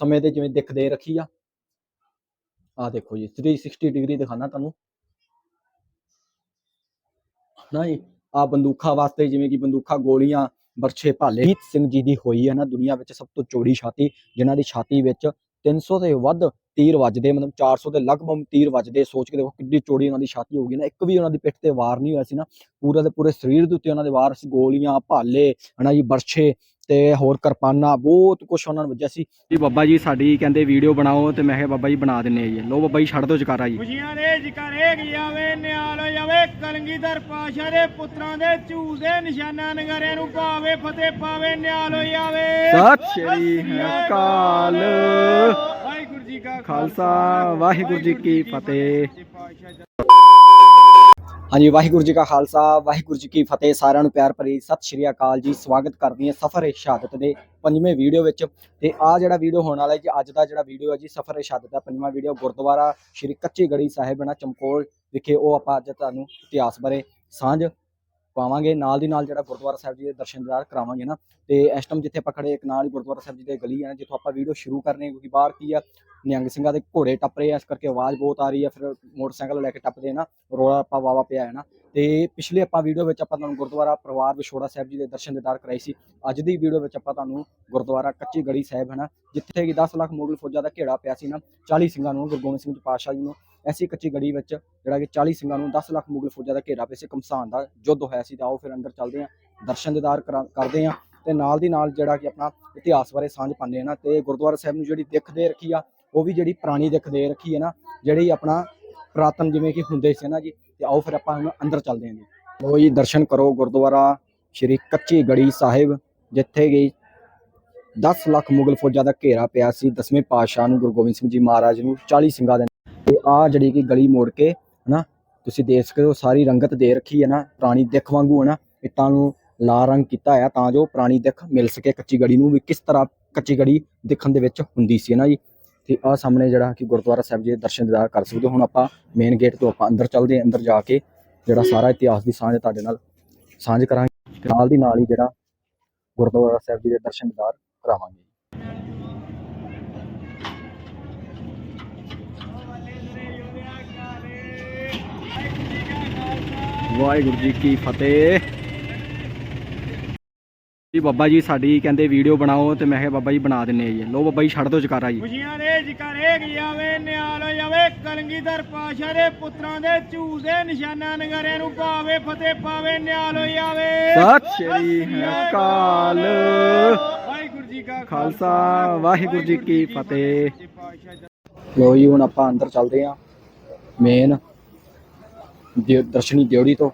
ਸਮੇਂ ਦੇ ਜਿਵੇਂ ਦਿੱਖ ਦੇ ਰੱਖੀ ਆ। ਆ ਦੇਖੋ ਜੀ 360 ਡਿਗਰੀ ਦਿਖਾਣਾ ਤੁਹਾਨੂੰ। ਨਾ ਜੀ ਆ ਬੰਦੂਖਾਂ ਵਾਸਤੇ ਜਿਵੇਂ ਕਿ ਬੰਦੂਖਾਂ, ਗੋਲੀਆਂ ਬਰਛੇ ਭਾਲੇ। ਜੀਤ ਸਿੰਘ ਜੀ ਦੀ ਹੋਈ ਹੈ ਨਾ ਦੁਨੀਆ ਵਿੱਚ ਸਭ ਤੋਂ ਚੌੜੀ ਛਾਤੀ, ਜਿਨ੍ਹਾਂ ਦੀ ਛਾਤੀ ਵਿੱਚ 300 ਤੋਂ ਵੱਧ ਤੀਰ ਵੱਜਦੇ, ਮਤਲਬ 400 ਦੇ ਲਗਭਗ ਤੀਰ ਵੱਜਦੇ, ਸੋਚ ਕੇ ਦੇਖੋ ਕਿੰਨੀ ਚੌੜੀ ਉਹਨਾਂ ਦੀ ਛਾਤੀ ਹੋਊਗੀ ਨਾ। ਇੱਕ ਵੀ ਉਹਨਾਂ ਦੀ ਪਿੱਠ ਤੇ ਵਾਰ ਨਹੀਂ ਹੋਇਆ ਸੀ ਨਾ। ਪੂਰਾ ਦੇ ਪੂਰੇ ਸਰੀਰ ਦੇ ਉੱਤੇ ਉਹਨਾਂ ਦੇ ਵਾਰ ਸੀ, ਗੋਲੀਆਂ, ਭਾਲੇ, ਹਨਾ ਜੀ ਬਰਛੇ ਤੇ ਹੋਰ ਕਿਰਪਾਨਾਂ ਬਹੁਤ ਕੁਝ ਉਹਨਾਂ ਨੂੰ ਵੱਜਿਆ ਸੀ। ਜੀ ਬਾਬਾ ਜੀ ਸਾਡੀ ਕਹਿੰਦੇ ਵੀਡੀਓ ਬਣਾਓ ਤੇ ਮੈਂ ਕਿਹਾ ਬਾਬਾ ਜੀ ਬਣਾ ਦਿੰਨੇ ਆ ਜੀ। ਲੋ ਬਾਬਾ ਜੀ ਛੱਡ ਦਿਓ ਜਕਾਰਾ ਜੀ। ਖੁਸ਼ੀਆਂ ਦੇ ਜਕਰੇ ਗਿਆਵੇ ਨਿਆਲ ਹੋ ਜਾਵੇ ਕਲੰਗੀਧਰ ਪਾਸ਼ਾ ਦੇ ਪੁੱਤਰਾਂ ਦੇ ਝੂਲ ਦੇ ਨਿਸ਼ਾਨਾ ਨਗਰਿਆਂ ਨੂੰ ਪਾਵੇ ਫਤਿਹ ਪਾਵੇ ਨਿਆਲ ਹੋ ਜਾਵੇ ਸਤਿ ਸ਼੍ਰੀ ਅਕਾਲ। ਵਾਹਿਗੁਰੂ ਜੀ ਕਾ ਖਾਲਸਾ ਵਾਹਿਗੁਰੂ ਜੀ ਕੀ ਫਤਿਹ। ਹਾਂਜੀ, ਵਾਹਿਗੁਰੂ ਜੀ ਕਾ ਖਾਲਸਾ, ਵਾਹਿਗੁਰੂ ਜੀ ਕੀ ਫਤਿਹ। ਸਾਰਿਆਂ ਨੂੰ ਪਿਆਰ ਭਰੀ ਸਤਿ ਸ਼੍ਰੀ ਅਕਾਲ ਜੀ। ਸਵਾਗਤ ਕਰਦੀ ਹਾਂ ਸਫਰ ਏ ਸ਼ਹਾਦਤ ਦੇ ਪੰਜਵੇਂ ਵੀਡੀਓ ਵਿੱਚ। ਤੇ ਆ ਜਿਹੜਾ ਵੀਡੀਓ ਹੋਣ ਵਾਲਾ ਹੈ ਜੀ, ਅੱਜ ਦਾ ਜਿਹੜਾ ਵੀਡੀਓ ਹੈ ਜੀ, ਸਫਰ ਏ ਸ਼ਹਾਦਤ ਦਾ ਪੰਜਵਾਂ ਵੀਡੀਓ, ਗੁਰਦੁਆਰਾ ਸ਼੍ਰੀ ਕੱਚੀ ਗੜੀ ਸਾਹਿਬ ਨਾ, ਚਮਕੌਰ ਵਿਖੇ ਉਹ ਆਪਾਂ ਅੱਜ ਤੁਹਾਨੂੰ ਇਤਿਹਾਸ ਬਾਰੇ ਸਾਂਝ ਪਾਵਾਂਗੇ, ਨਾਲ ਦੀ ਨਾਲ ਜਿਹੜਾ ਗੁਰਦੁਆਰਾ ਸਾਹਿਬ ਜੀ ਦੇ ਦਰਸ਼ਨ ਦਿਦਾਰ ਕਰਾਵਾਂਗੇ ਨਾ। ਤੇ ਇਸ ਟਾਈਮ ਜਿੱਥੇ ਆਪਾਂ ਖੜੇ ਇੱਕ ਨਾਲ ਹੀ ਗੁਰਦੁਆਰਾ ਸਾਹਿਬ ਜੀ ਦੇ ਗਲੀ ਹੈ ਜਿੱਥੋਂ ਆਪਾਂ ਵੀਡੀਓ ਸ਼ੁਰੂ ਕਰਨੇ ਕਿਉਂਕਿ ਬਾਹਰ ਕੀ ਆ, ਨਿਹੰਗ ਸਿੰਘਾਂ ਦੇ ਘੋੜੇ ਟੱਪ ਰਹੇ ਆ, ਇਸ ਕਰਕੇ ਆਵਾਜ਼ ਬਹੁਤ ਆ ਰਹੀ ਹੈ ਫਿਰ ਮੋਟਰਸਾਈਕਲ ਲੈ ਕੇ ਟੱਪਦੇ ਨਾ, ਰੋਲਾ ਆਪਾਂ ਵਾਵਾ ਪਿਆ ਹੈ ਨਾ। ਤੇ ਪਿਛਲੇ ਆਪਾਂ ਵੀਡੀਓ ਵਿੱਚ ਆਪਾਂ ਤੁਹਾਨੂੰ ਗੁਰਦੁਆਰਾ ਪਰਿਵਾਰ ਵਿਛੋੜਾ ਸਾਹਿਬ ਜੀ ਦੇ ਦਰਸ਼ਨ ਦਿਦਾਰ ਕਰਾਈ ਸੀ। ਅੱਜ ਦੀ ਵੀਡੀਓ ਵਿੱਚ ਆਪਾਂ ਤੁਹਾਨੂੰ ਗੁਰਦੁਆਰਾ ਕੱਚੀ ਗੜੀ ਸਾਹਿਬ ਹੈ ਨਾ, ਜਿੱਥੇ ਕਿ 10 ਲੱਖ ਮੁਗਲ ਫੌਜਾਂ ਦਾ ਘੇੜਾ ਪਿਆ ਸੀ ਨਾ 40 ਸਿੰਘਾਂ ਨੂੰ, ਗੁਰੂ ਗੋਬਿੰਦ ਸਿੰਘ ਜੀ ਪਾਤਸ਼ਾਹ ਜੀ ਨੂੰ ਐਸੀ ਕੱਚੀ ਗੜੀ ਵਿੱਚ ਜਿਹੜਾ ਕਿ 40 ਸਿੰਘਾਂ ਨੂੰ 10 ਲੱਖ ਮੁਗਲ ਫੌਜਾਂ ਦਾ ਘੇਰਾ ਪਿਆ ਸੀ ਕਮਸਾਨ ਦਾ ਯੁੱਧ ਹੋਇਆ ਸੀ ਤਾਂ ਆਓ ਫਿਰ ਅੰਦਰ ਚੱਲਦੇ ਹਾਂ, ਦਰਸ਼ਨ ਦਿਦਾਰ ਕਰਦੇ ਹਾਂ ਤੇ ਨਾਲ ਦੀ ਨਾਲ ਜਿਹੜਾ ਕਿ ਆਪਣਾ ਇਤਿਹਾਸ ਬਾਰੇ ਸਾਂਝ ਪਾਉਂਦੇ ਹਾਂ ਨਾ, ਤੇ ਗੁਰਦੁਆਰਾ ਸਾਹਿਬ ਨੂੰ ਜਿਹੜੀ ਦਿੱਖ ਦੇ ਰੱਖੀ ਆ, ਉਹ ਵੀ ਜਿਹੜੀ ਪੁਰਾਣੀ ਦਿੱਖ ਦੇ ਰੱਖੀ ਹੈ ਨਾ, ਜਿਹੜੀ ਆਪਣਾ ਪ੍ਰਾਤਨ ਜਿਵੇਂ ਕਿ ਹੁੰਦੇ ਸੀ ਨਾ ਜੀ, ਤੇ ਆਓ ਫਿਰ ਆਪਾਂ ਹੁਣ ਅੰਦਰ ਚੱਲਦੇ ਹਾਂ ਜੀ। ਲੋ ਜੀ, ਦਰਸ਼ਨ ਕਰੋ ਗੁਰਦੁਆਰਾ ਸ਼੍ਰੀ ਕੱਚੀ ਗੜੀ ਸਾਹਿਬ, ਜਿੱਥੇ ਕਿ 10 ਲੱਖ ਮੁਗਲ ਫੌਜਾਂ ਦਾ ਘੇਰਾ ਪਿਆ ਸੀ, ਦਸਵੇਂ ਪਾਤਸ਼ਾਹ ਨੂੰ ਗੁਰੂ ਗੋਬਿੰਦ ਸਿੰਘ ਜੀ ਮਹਾਰਾਜ ਨੂੰ 40 ਸਿੰਘਾਂ ਦੇ ਤੇ ਆ ਜਿਹੜੀ ਕਿ ਗਲੀ ਮੋੜ ਕੇ, ਹਨਾ, ਤੁਸੀਂ ਦੇਖ ਸਕਦੇ ਹੋ ਸਾਰੀ ਰੰਗਤ ਦੇ ਰੱਖੀ ਹੈ ਨਾ, ਪੁਰਾਣੀ ਦਿੱਖ ਵਾਂਗੂ ਹੈ ਨਾ ਇੱਟਾਂ ਨੂੰ ਲਾਲ ਰੰਗ ਕੀਤਾ ਹੈ ਤਾਂ ਜੋ ਪੁਰਾਣੀ ਦਿੱਖ ਮਿਲ ਸਕੇ ਕੱਚੀ ਗੜੀ ਨੂੰ ਵੀ, ਕਿਸ ਤਰ੍ਹਾਂ ਕੱਚੀ ਗੜੀ ਦਿਖਣ ਦੇ ਵਿੱਚ ਹੁੰਦੀ ਸੀ ਨਾ ਜੀ। ਤੇ ਆ ਸਾਹਮਣੇ ਜਿਹੜਾ ਕਿ ਗੁਰਦੁਆਰਾ ਸਾਹਿਬ ਜੀ ਦੇ ਦਰਸ਼ਨ ਦਿਦਾਰ ਕਰ ਸਕਦੇ ਹੋ, ਹੁਣ ਆਪਾਂ ਮੇਨ ਗੇਟ ਤੋਂ ਆਪਾਂ ਅੰਦਰ ਚੱਲਦੇ ਹਾਂ, ਅੰਦਰ ਜਾ ਕੇ ਜਿਹੜਾ ਸਾਰਾ ਇਤਿਹਾਸ ਦੀ ਸਾਂਝ ਤੁਹਾਡੇ ਨਾਲ ਸਾਂਝ ਕਰਾਂਗੇ। ਨਾਲ ਦੀ ਨਾਲ ਹੀ ਜਿਹੜਾ ਗੁਰਦੁਆਰਾ ਸਾਹਿਬ ਜੀ ਦੇ ਦਰਸ਼ਨ ਦਿਦਾਰ ਕਰਾਵਾਂਗੇ। ਵਾਹਿਗੁਰੂ ਜੀ ਕੀ ਫਤਿਹ। ਜੀ ਬਾਬਾ ਜੀ ਸਾਡੀ ਕਹਿੰਦੇ ਵੀਡੀਓ ਬਣਾਓ ਤੇ ਮੈਂ ਕਿਹਾ ਬਾਬਾ ਜੀ ਬਣਾ ਦਿੰਨੇ ਆ ਜੀ। ਲੋ ਬਾਬਾ ਜੀ ਛੱਡ ਦਿਓ ਜਕਾਰਾ ਜੀ। ਖੁਸ਼ੀਆਂ ਦੇ ਜਕਰੇ ਗਿਆਵੇ ਨਿਆਲ ਹੋ ਜਾਵੇ ਕਲੰਗੀਧਰ ਪਾਸ਼ਾ ਦੇ ਪੁੱਤਰਾਂ ਦੇ ਝੂਲ ਦੇ ਨਿਸ਼ਾਨਾ ਨਗਰਿਆਂ ਨੂੰ ਪਾਵੇ ਫਤਿਹ ਪਾਵੇ ਨਿਆਲ ਹੋ ਜਾਵੇ ਸਤਿ ਸ਼੍ਰੀ ਅਕਾਲ। ਵਾਹਿਗੁਰੂ ਜੀ ਕਾ ਖਾਲਸਾ ਵਾਹਿਗੁਰੂ ਜੀ ਕੀ ਫਤਿਹ। ਜੀ। ਲੋ ਜੀ ਹੁਣ ਆਪਾਂ ਅੰਦਰ ਚੱਲਦੇ ਆ ਮੇਨ ਦਰਸ਼ਨੀ ਦਿਉੜੀ ਤੋਂ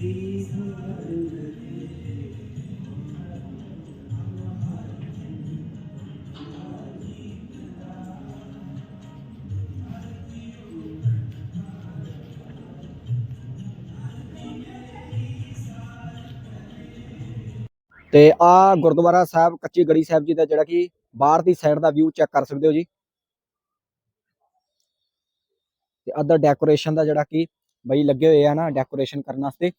ਤੇ ਆ ਗੁਰਦੁਆਰਾ ਸਾਹਿਬ, ਕੱਚੀ ਗੜੀ ਸਾਹਿਬ ਜੀ ਦਾ ਜਿਹੜਾ ਕਿ ਬਾਹਰ ਦੀ ਸਾਈਡ ਦਾ ਵਿਊ ਚੈੱਕ ਕਰ ਸਕਦੇ ਹੋ ਜੀ। ਤੇ ਅਦਰ ਡੈਕੋਰੇਸ਼ਨ ਦਾ ਜਿਹੜਾ ਕਿ ਬਈ ਲੱਗੇ ਹੋਏ ਆ ਨਾ ਡੈਕੋਰੇਸ਼ਨ ਕਰਨ ਵਾਸਤੇ।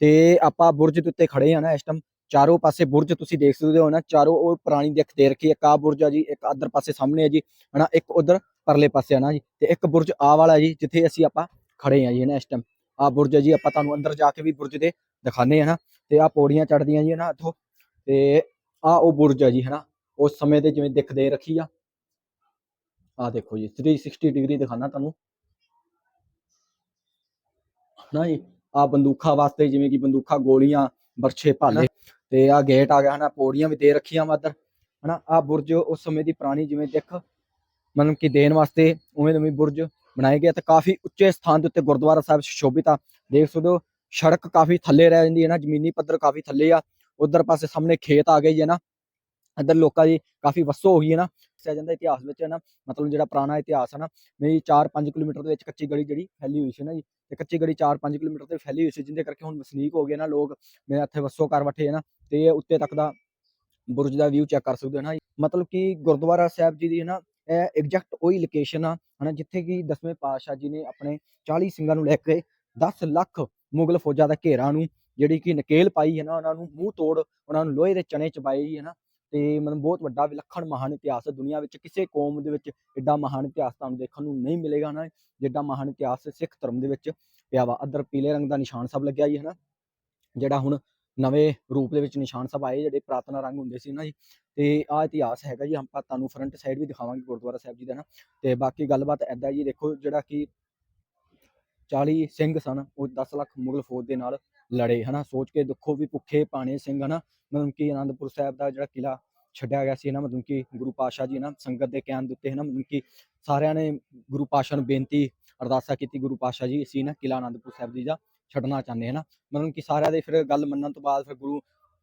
ਤੇ ਆਪਾਂ ਬੁਰਜ ਦੇ ਉੱਤੇ ਖੜੇ ਆ ਨਾ ਇਸ ਟਾਈਮ ਚਾਰੋਂ ਪਾਸੇ ਬੁਰਜ ਤੁਸੀਂ ਦੇਖ ਸਕਦੇ ਹੋ ਨਾ, ਚਾਰੋਂ ਉਹ ਪੁਰਾਣੀ ਦਿੱਖ, ਦੇ ਰੱਖੀ ਇੱਕ ਆ ਬੁਰਜ ਆ ਜੀ, ਇੱਕ ਅਦਰ ਪਾਸੇ ਸਾਹਮਣੇ ਹੈ ਜੀ, ਹਨਾ, ਇੱਕ ਉਧਰ ਪਰਲੇ ਪਾਸੇ ਆ ਨਾ ਜੀ, ਤੇ ਇੱਕ ਬੁਰਜ ਆ ਵਾਲਾ ਜੀ, ਜਿੱਥੇ ਅਸੀਂ ਆਪਾਂ ਖੜੇ ਆ ਜੀ, ਹਨਾ, ਇਸ ਟਾਈਮ ਆ ਬੁਰਜ ਹੈ ਜੀ, ਆਪਾਂ ਤੁਹਾਨੂੰ ਅੰਦਰ ਜਾ ਕੇ ਵੀ ਬੁਰਜ ਦੇ ਦਿਖਾਣੇ ਆ ਨਾ। ਤੇ ਆ ਪੌੜੀਆਂ ਚੜਦੀਆਂ ਜੀ, ਹਨਾ, ਇੱਥੋਂ। ਤੇ ਆ ਉਹ ਬੁਰਜ ਆ ਜੀ, ਹਨਾ, ਉਸ ਸਮੇਂ ਤੇ ਜਿਵੇਂ ਦਿੱਖ, ਦੇ ਰੱਖੀ ਆ। ਆ ਦੇਖੋ ਜੀ 360 ਡਿਗਰੀ ਦਿਖਾਣਾ ਤੁਹਾਨੂੰ। ਨਾ ਜੀ ਆ ਬੰਦੂਖਾਂ ਵਾਸਤੇ ਜਿਵੇਂ ਕਿ ਬੰਦੂਖਾਂ ਗੋਲੀਆਂ ਬਰਛੇ ਭਾਲੇ ਤੇ ਆ ਗੇਟ ਆ ਗਿਆ ਹਨਾ ਪੌੜੀਆਂ ਵੀ ਦੇ ਰੱਖੀਆਂ ਇੱਧਰ ਹਨਾ। ਆ ਬੁਰਜ ਉਸ ਸਮੇਂ ਦੀ ਪੁਰਾਣੀ ਜਿਵੇਂ ਦਿੱਖ ਮਤਲਬ ਕਿ ਦੇਣ ਵਾਸਤੇ ਉਵੇਂ ਉਵੇਂ ਬੁਰਜ ਬਣਾਏ ਗਏ ਤੇ ਕਾਫੀ ਉੱਚੇ ਸਥਾਨ ਦੇ ਉੱਤੇ ਗੁਰਦੁਆਰਾ ਸਾਹਿਬ ਸੁਸ਼ੋਭਿਤ ਆ। ਦੇਖ ਸਕਦੇ ਹੋ ਸੜਕ ਕਾਫੀ ਥੱਲੇ ਰਹਿ ਜਾਂਦੀ ਹੈ ਨਾ ਜ਼ਮੀਨੀ ਪੱਧਰ ਕਾਫੀ ਥੱਲੇ ਆ। ਉਧਰ ਪਾਸੇ ਸਾਹਮਣੇ ਖੇਤ ਆ ਗਏ ਜੀ ਨਾ। ਇੱਧਰ ਲੋਕਾਂ ਦੀ ਕਾਫੀ ਵਸੋਂ ਹੋ ਗਈ ਹੈ ਨਾ। ਦੱਸਿਆ ਜਾਂਦਾ ਇਤਿਹਾਸ ਵਿੱਚ ਹੈ ਨਾ ਮਤਲਬ ਜਿਹੜਾ ਪੁਰਾਣਾ ਇਤਿਹਾਸ ਹੈ ਨਾ ਮੇਰੀ 4-5 ਕਿਲੋਮੀਟਰ ਦੇ ਵਿੱਚ ਕੱਚੀ ਗਲੀ ਜਿਹੜੀ ਫੈਲੀ ਹੋਈ ਸੀ ਨਾ ਜੀ, ਤੇ ਕੱਚੀ ਗਲੀ 4-5 ਕਿਲੋਮੀਟਰ ਤੇ ਫੈਲੀ ਹੋਈ ਸੀ ਜਿੰਦੇ ਕਰਕੇ ਹੁਣ ਵਸਨੀਕ ਹੋ ਗਏ ਨਾ ਲੋਕ ਮੇਰੇ ਇੱਥੇ ਵਸੋਂ ਕਰ ਬੈਠੇ ਹੈ ਨਾ ਤੇ ਉੱਤੇ ਤੱਕ ਦਾ ਬੁਰਜ ਦਾ ਵਿਊ ਚੈੱਕ ਕਰ ਸਕਦੇ ਹੋ ਨਾ ਮਤਲਬ ਕਿ ਗੁਰਦੁਆਰਾ ਸਾਹਿਬ ਜੀ ਦੀ ਹੈ ਨਾ ਇਹ ਐਗਜ਼ੈਕਟ ਉਹੀ ਲੋਕੇਸ਼ਨ ਆ, ਹਨਾ? ਜਿੱਥੇ ਕਿ ਦਸਵੇਂ ਪਾਤਸ਼ਾਹ ਜੀ ਨੇ ਆਪਣੇ 40 ਸਿੰਘਾਂ ਨੂੰ ਲੈ ਕੇ 10 ਲੱਖ ਮੁਗਲ ਫੌਜਾਂ ਦਾ ਘੇਰਾ ਨੂੰ, ਜਿਹੜੀ ਕਿ ਨਕੇਲ ਪਾਈ ਹੈ ਨਾ ਉਹਨਾਂ ਨੂੰ ਮੂੰਹ ਤੋੜ, ਉਹਨਾਂ ਨੂੰ ਲੋਹੇ ਦੇ ਚਣੇ ਚਬਾਏ ਜੀ ਹੈ ਨਾ ਤੇ ਮਤਲਬ ਬਹੁਤ ਵੱਡਾ ਵਿਲੱਖਣ ਮਹਾਨ ਇਤਿਹਾਸ ਹੈ। ਦੁਨੀਆ ਵਿੱਚ ਕਿਸੇ ਕੌਮ ਦੇ ਵਿੱਚ ਐਡਾ ਮਹਾਨ ਇਤਿਹਾਸ ਤੁਹਾਨੂੰ ਦੇਖਣ ਨੂੰ ਨਹੀਂ ਮਿਲੇਗਾ ਨਾ ਜਿੱਡਾ ਮਹਾਨ ਇਤਿਹਾਸ ਸਿੱਖ ਧਰਮ ਦੇ ਵਿੱਚ ਪਿਆ ਵਾ। ਅਦਰ ਪੀਲੇ ਰੰਗ ਦਾ ਨਿਸ਼ਾਨ ਸਾਹਿਬ ਲੱਗਿਆ ਜੀ, ਹਨਾ? ਜਿਹੜਾ ਹੁਣ ਨਵੇਂ ਰੂਪ ਦੇ ਵਿੱਚ ਨਿਸ਼ਾਨ ਸਾਹਿਬ ਆਏ, ਜਿਹੜੇ ਪ੍ਰਾਤਨ ਰੰਗ ਹੁੰਦੇ ਸੀ ਨਾ ਜੀ? ਤੇ ਆ ਇਤਿਹਾਸ ਹੈਗਾ ਜੀ, ਆਪਾਂ ਤੁਹਾਨੂੰ ਫਰੰਟ ਸਾਈਡ ਵੀ ਦਿਖਾਵਾਂਗੇ ਗੁਰਦੁਆਰਾ ਸਾਹਿਬ ਜੀ ਦਾ ਨਾ ਤੇ ਬਾਕੀ ਗੱਲਬਾਤ ਐਦਾਂ ਜੀ, ਦੇਖੋ ਜਿਹੜਾ ਕਿ 40 ਸਿੰਘ ਸਨ, ਉਹ 10 ਲੱਖ ਮੁਗਲ ਫੌਜ ਦੇ ਨਾਲ ਲੜੇ, ਹਨਾ? ਸੋਚ ਕੇ ਦੇਖੋ ਵੀ ਭੁੱਖੇ ਪਾਣੇ ਸਿੰਘ, ਹਨਾ? ਮਤਲਬ ਕਿ ਆਨੰਦਪੁਰ ਸਾਹਿਬ ਦਾ ਜਿਹੜਾ ਕਿਲਾ ਛੱਡਿਆ ਗਿਆ ਸੀ ਨਾ ਮਤਲਬ ਕਿ ਗੁਰੂ ਪਾਤਸ਼ਾਹ ਜੀ ਨਾ ਸੰਗਤ ਦੇ ਕਹਿਣ ਦੇ ਉੱਤੇ, ਹਨਾ? ਮਤਲਬ ਕਿ ਸਾਰਿਆਂ ਨੇ ਗੁਰੂ ਪਾਤਸ਼ਾਹ ਨੂੰ ਬੇਨਤੀ, ਅਰਦਾਸਾ ਕੀਤੀ ਗੁਰੂ ਪਾਤਸ਼ਾਹ ਜੀ, ਅਸੀਂ ਨਾ ਕਿਲਾ ਆਨੰਦਪੁਰ ਸਾਹਿਬ ਜੀ ਦਾ ਛੱਡਣਾ ਚਾਹੁੰਦੇ ਹਾਂ ਮਤਲਬ ਕਿ ਸਾਰਿਆਂ ਦੇ ਫਿਰ ਗੱਲ ਮੰਨਣ ਤੋਂ ਬਾਅਦ ਫਿਰ ਗੁਰੂ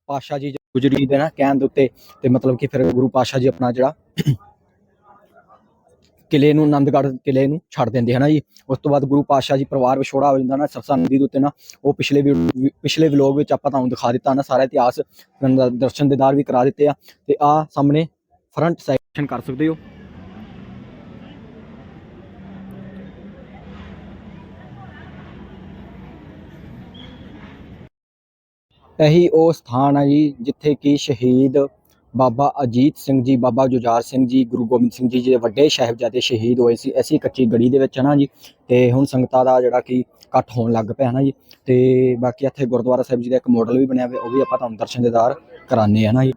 ਪਾਤਸ਼ਾਹ ਜੀ ਗੁਜਰੀ ਦੇ ਨਾ ਕਹਿਣ ਦੇ ਉੱਤੇ, ਤੇ ਮਤਲਬ ਕਿ ਫਿਰ ਗੁਰੂ ਪਾਤਸ਼ਾਹ ਜੀ ਆਪਣਾ ਜਿਹੜਾ ਕਿਲੇ ਨੂੰ ਆਨੰਦਗੜ੍ਹ ਕਿਲੇ ਨੂੰ ਛੱਡ ਦਿੰਦੇ ਹਨਾ ਜੀ। ਉਸ ਤੋਂ ਬਾਅਦ ਗੁਰੂ ਪਾਤਸ਼ਾਹ ਜੀ ਪਰਿਵਾਰ ਵਿਛੋੜਾ ਹੋ ਜਾਂਦਾ ਨਾ, ਸਰਸਾ ਨਦੀ ਦੇ ਉੱਤੇ ਨਾ, ਉਹ ਪਿਛਲੇ ਪਿਛਲੇ ਵਲੋਗ ਵਿੱਚ ਆਪਾਂ ਤੁਹਾਨੂੰ ਦਿਖਾ ਦਿੱਤਾ ਨਾ, ਸਾਰਾ ਇਤਿਹਾਸ ਤੁਹਾਨੂੰ ਦ- ਦਰਸ਼ਨ ਦਿਦਾਰ ਵੀ ਕਰਾ ਦਿੱਤੇ ਆ। ਤੇ ਆ ਸਾਹਮਣੇ ਫਰੰਟ ਸੈਕਸ਼ਨ ਕਰ ਸਕਦੇ ਹੋ। ਇਹੀ ਉਹ ਸਥਾਨ ਹੈ ਜੀ, ਜਿੱਥੇ ਕਿ ਸ਼ਹੀਦ ਬਾਬਾ ਅਜੀਤ ਸਿੰਘ ਜੀ, ਬਾਬਾ ਜੁਝਾਰ ਸਿੰਘ ਜੀ, ਗੁਰੂ ਗੋਬਿੰਦ ਸਿੰਘ ਜੀ ਜਿਹੜੇ ਵੱਡੇ ਸਾਹਿਬਜ਼ਾਦੇ ਸ਼ਹੀਦ ਹੋਏ ਸੀ, ਐਸੀ ਕੱਚੀ ਗੜੀ ਦੇ ਵਿੱਚ ਹੈ ਨਾ ਜੀ, ਤੇ ਹੁਣ ਸੰਗਤਾਂ ਦਾ ਜਿਹੜਾ ਕਿ ਇਕੱਠ ਹੋਣ ਲੱਗ ਪਿਆ ਹੈ ਨਾ ਜੀ, ਤੇ ਬਾਕੀ ਇੱਥੇ ਗੁਰਦੁਆਰਾ ਸਾਹਿਬ ਜੀ ਦਾ ਇੱਕ ਮਾਡਲ ਵੀ ਬਣਿਆ ਹੋਇਆ, ਉਹ ਵੀ ਆਪਾਂ ਤੁਹਾਨੂੰ ਦਰਸ਼ਨ ਦਿਦਾਰ ਕਰਾਣੇ ਆ ਨਾ ਜੀ।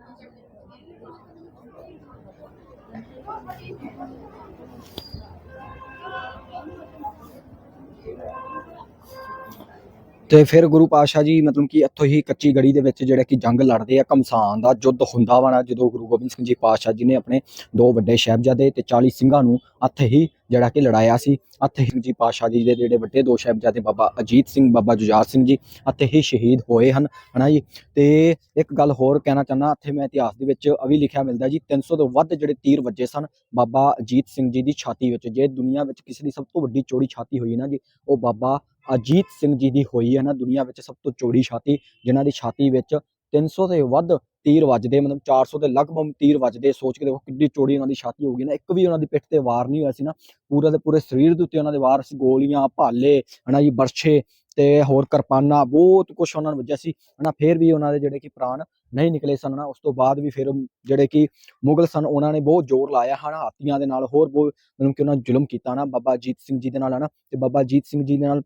ਤੇ ਫਿਰ ਗੁਰੂ ਪਾਤਸ਼ਾਹ ਜੀ ਮਤਲਬ ਕਿ ਇੱਥੋਂ ਹੀ ਕੱਚੀ ਗੜੀ ਦੇ ਵਿੱਚ ਜਿਹੜੇ ਕਿ ਜੰਗ ਲੜਦੇ ਆ ਕਮਸਾਨ ਦਾ ਯੁੱਧ ਹੁੰਦਾ ਵਾ ਨਾ, ਜਦੋਂ ਗੁਰੂ ਗੋਬਿੰਦ ਸਿੰਘ ਜੀ ਪਾਤਸ਼ਾਹ ਜੀ ਨੇ ਆਪਣੇ ਦੋ ਵੱਡੇ ਸਾਹਿਬਜ਼ਾਦੇ ਤੇ 40 ਸਿੰਘਾਂ ਨੂੰ ਇੱਥੇ ਹੀ ਜਿਹੜਾ ਕਿ ਲੜਾਇਆ ਸੀ। ਇੱਥੇ ਹੀ ਜੀ ਪਾਤਸ਼ਾਹ ਜੀ ਦੇ ਜਿਹੜੇ ਵੱਡੇ ਦੋ ਸਾਹਿਬਜ਼ਾਦੇ ਬਾਬਾ ਅਜੀਤ ਸਿੰਘ, ਬਾਬਾ ਜੁਝਾਰ ਸਿੰਘ ਜੀ ਇੱਥੇ ਹੀ ਸ਼ਹੀਦ ਹੋਏ ਹਨ, ਹਨਾ ਜੀ? ਤੇ ਇੱਕ ਗੱਲ ਹੋਰ ਕਹਿਣਾ ਚਾਹੁੰਦਾ, ਇੱਥੇ ਮੈਂ ਇਤਿਹਾਸ ਦੇ ਵਿੱਚ ਅਵੀ ਲਿਖਿਆ ਮਿਲਦਾ ਜੀ 300 ਤੋਂ ਵੱਧ ਜਿਹੜੇ ਤੀਰ ਵੱਜੇ ਸਨ, ਬਾਬਾ ਅਜੀਤ ਸਿੰਘ ਜੀ ਦੀ ਛਾਤੀ ਵਿੱਚ, ਜੇ ਦੁਨੀਆ ਵਿੱਚ ਕਿਸੇ ਦੀ ਸਭ ਤੋਂ ਵੱਡੀ ਚੋੜੀ ਛਾਤੀ ਹੋਈ ਨਾ ਜੀ, ਉਹ ਬਾਬਾ ਅਜੀਤ ਸਿੰਘ ਜੀ ਦੀ ਹੋਈ ਹੈ ਨਾ, ਦੁਨੀਆ ਵਿੱਚ ਸਭ ਤੋਂ ਚੌੜੀ ਛਾਤੀ, ਜਿਨ੍ਹਾਂ ਦੀ ਛਾਤੀ ਵਿੱਚ 300 ਤੋਂ ਵੱਧ ਤੀਰ ਵੱਜਦੇ, ਮਤਲਬ 400 ਦੇ ਲਗਭਗ ਤੀਰ ਵੱਜਦੇ, ਸੋਚ ਕੇ ਦੇਖੋ ਕਿੰਨੀ ਚੌੜੀ ਉਹਨਾਂ ਦੀ ਛਾਤੀ ਹੋਊਗੀ ਨਾ। ਇੱਕ ਵੀ ਉਹਨਾਂ ਦੀ ਪਿੱਠ ਤੇ ਵਾਰ ਨਹੀਂ ਹੋਇਆ ਸੀ ਨਾ। ਪੂਰਾ ਦੇ ਪੂਰੇ ਸਰੀਰ ਦੇ ਉੱਤੇ ਉਹਨਾਂ ਦੇ ਵਾਰ ਸੀ, ਗੋਲੀਆਂ, ਭਾਲੇ, ਹਨਾ ਜੀ, ਬਰਛੇ ਤੇ ਹੋਰ ਕਿਰਪਾਨਾਂ, ਬਹੁਤ ਕੁਝ ਉਹਨਾਂ ਨੂੰ ਵੱਜਿਆ ਸੀ। ਹਨਾ ਫਿਰ ਵੀ ਉਹਨਾਂ ਦੇ ਜਿਹੜੇ ਕਿ ਪ੍ਰਾਣ ਨਹੀਂ ਨਿਕਲੇ ਸਨ ਨਾ ਉਸ ਤੋਂ ਬਾਅਦ ਵੀ ਫਿਰ ਜਿਹੜੇ ਕਿ ਮੁਗਲ ਸਨ, ਉਹਨਾਂ ਨੇ ਬਹੁਤ ਜ਼ੋਰ ਲਾਇਆ, ਹਨਾ, ਹਾਥੀਆਂ ਦੇ ਨਾਲ, ਹੋਰ ਬਹੁਤ ਮਤਲਬ ਕਿ ਉਹਨਾਂ ਨੇ ਜ਼ੁਲਮ ਕੀਤਾ ਨਾ ਬਾਬਾ ਅਜੀਤ ਸਿੰਘ ਜੀ ਦੇ ਨਾਲ, ਹਨਾ। ਤੇ ਬਾਬਾ ਅਜੀਤ ਸਿੰਘ ਜੀ ਦੇ ਨਾਲ